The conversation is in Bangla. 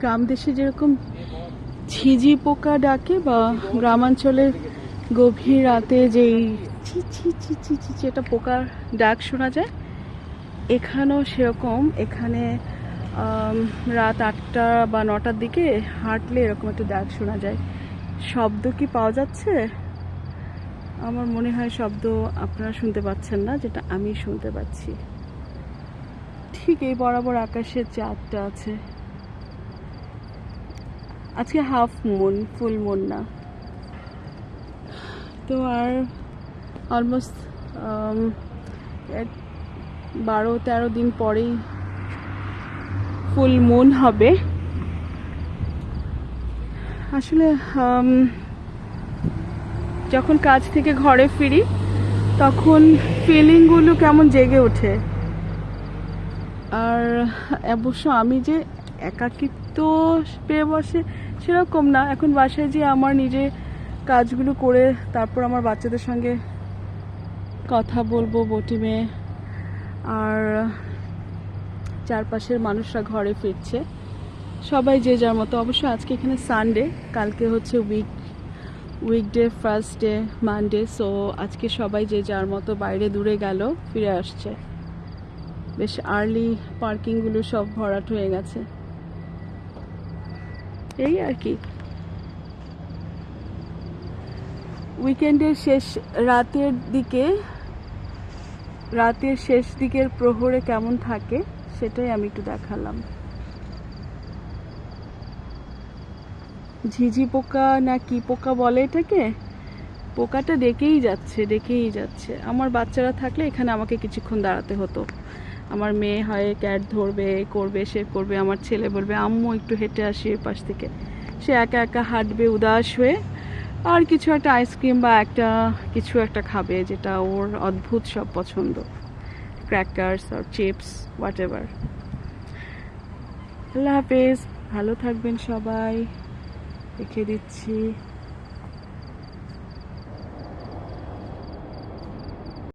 গ্রাম দেশে যেরকম ঝিঝি পোকা ডাকে বা গ্রামাঞ্চলের গভীর রাতে যেই ছি ছি ছি ছি ছি একটা পোকার ডাক শোনা যায়, এখানেও সেরকম। এখানে রাত আটটা বা নটার দিকে হাঁটলে এরকম একটা ডাক শোনা যায়। শব্দ কি পাওয়া যাচ্ছে? আমার মনে হয় শব্দ আপনারা শুনতে পাচ্ছেন না, যেটা আমি শুনতে পাচ্ছি। ঠিক এই বরাবর আকাশের চাঁদটা আছে। আজকে হাফ মুন ফুল মুন না। তো আর অলমোস্ট বারো, তেরো দিন পরেই ফুল মুন হবে। আসলে যখন কাজ থেকে ঘরে ফিরি, তখন ফিলিংগুলো কেমন জেগে ওঠে। আর অবশ্য আমি যে একাকিত্ব পেয়ে বসে সেরকম না। এখন বাসায় যে আমার নিজে কাজগুলো করে তারপর আমার বাচ্চাদের সঙ্গে কথা বলব বটিমে আর চারপাশের মানুষরা ঘরে ফিরছে। সবাই যে যার মতো। অবশ্য আজকে এখানে সানডে কালকে হচ্ছে week weekday first day Monday so আজকে সবাই যে যার মতো বাইরে দূরে গেল, ফিরে আসছে। বেশ আর্লি পার্কিংগুলো সব ভরাট হয়ে গেছে। এই আর কি। উইকেন্ডের শেষ, রাতের দিকে, রাতের শেষ দিকের প্রহরে কেমন থাকে সেটাই আমি একটু দেখালাম। ঝিঝি পোকা না কি পোকা বলে এটাকে? পোকাটা ডেকেই যাচ্ছে ডেকেই যাচ্ছে। আমার বাচ্চারা থাকলে এখানে আমাকে কিছুক্ষণ দাঁড়াতে হতো। আমার মেয়ে হয় ক্যাট ধরবে, করবে, সে করবে, আমার ছেলে বলবে, আম্মু, একটু হেঁটে আসি এর পাশ থেকে। সে একা একা হাঁটবে, উদাস হয়ে আর কিছু একটা আইসক্রিম বা একটা, কিছু একটা খাবে যেটা ওর অদ্ভুত সব পছন্দ। ক্র্যাকার্স আর চিপস হোয়াট এভার আল্লাহ হাফেজ, ভালো থাকবেন সবাই। রেখে দিচ্ছি।